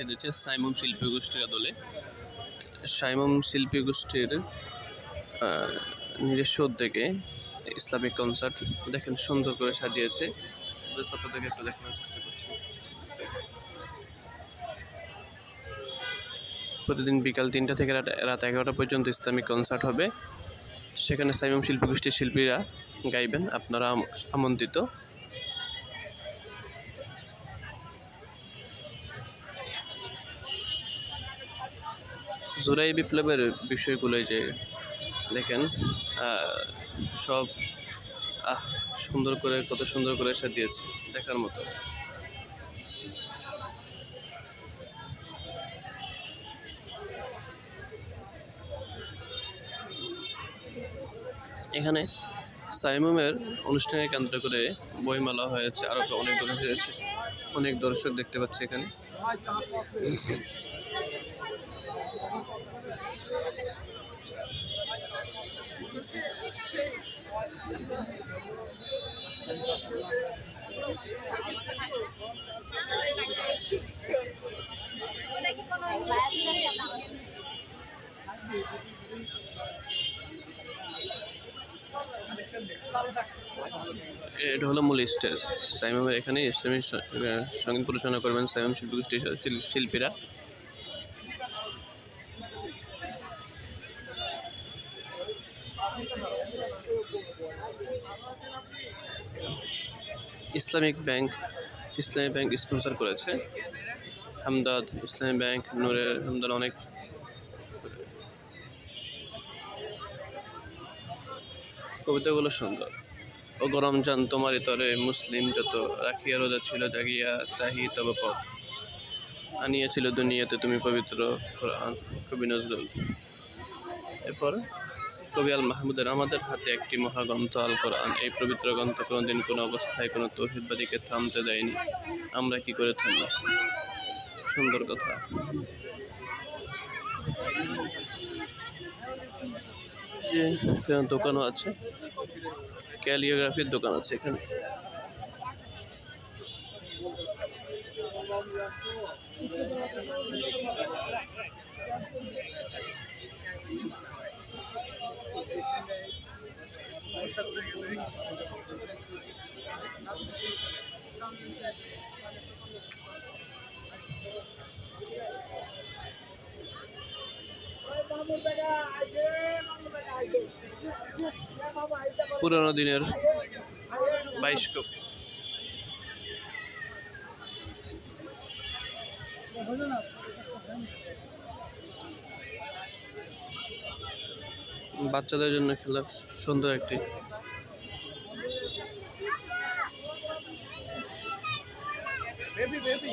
সেজেছে সাইমন শিল্পী গোষ্ঠীর আদলে। সাইমন শিল্পী গোষ্ঠীর নিজস্ব উদ্যোগে ইসলামিক কনসার্ট দেখেন সুন্দর করে সাজিয়েছে। আপনাদেরকে একটু দেখানোর চেষ্টা করছি। প্রতিদিন বিকাল তিনটা থেকে রাত এগারোটা পর্যন্ত ইসলামিক কনসার্ট হবে। সেখানে সাইমম শিল্পী গোষ্ঠীর শিল্পীরা গাইবেন, আপনারা আম- আমন্ত্রিত। জুলাই বিপ্লবের বিষয়গুলো যে দেখেন সব, আহ, সুন্দর করে, কত সুন্দর করে সাজিয়েছে দেখার মতো। এখানে সাইমুমের অনুষ্ঠানে কেন্দ্র করে বইমেলা হয়েছে আরও অনেক দর্শক হয়েছে, অনেক দর্শক দেখতে পাচ্ছি এখানে। এটা হলো মূল স্টেজ। সাইমামের এখানে ইসলামী স- আহ, সংগীত পরিচালনা করবেন সাইমাম শিল্পী শিল্পীরা। Islamic bank, Islami bank sponsor করেছে। হামদাদ, ইসলামী ব্যাংক, নূরের হামদাদ অনেক। কবিতাগুলো সুন্দর। ও গরম চান তোমারই তরে মুসলিম যত রাখিয়া রোজা ছিল, জাগিয়া চাহি তব পথ। আনিয়াছিল দুনিয়াতে তুমি পবিত্র কবি নজরুল। এরপর কবি আল মাহমুদের আমাদের হাতে একটি মহাগ্রন্থ, আল কোরআন। এই পবিত্র গ্রন্থ কোনোদিন কোনো অবস্থায় কোনো তৌহিদবাদীকে থামতে দেয়নি। আমরা কি করে থামব? সুন্দর কথা। দোকানও আছে। ক্যালিওগ্রাফির দোকান আছে এখানে। পুরনো দিনের বাইস্কোপ বাচ্চাদের জন্য খেলা সুন্দর একটি বেবি বেবি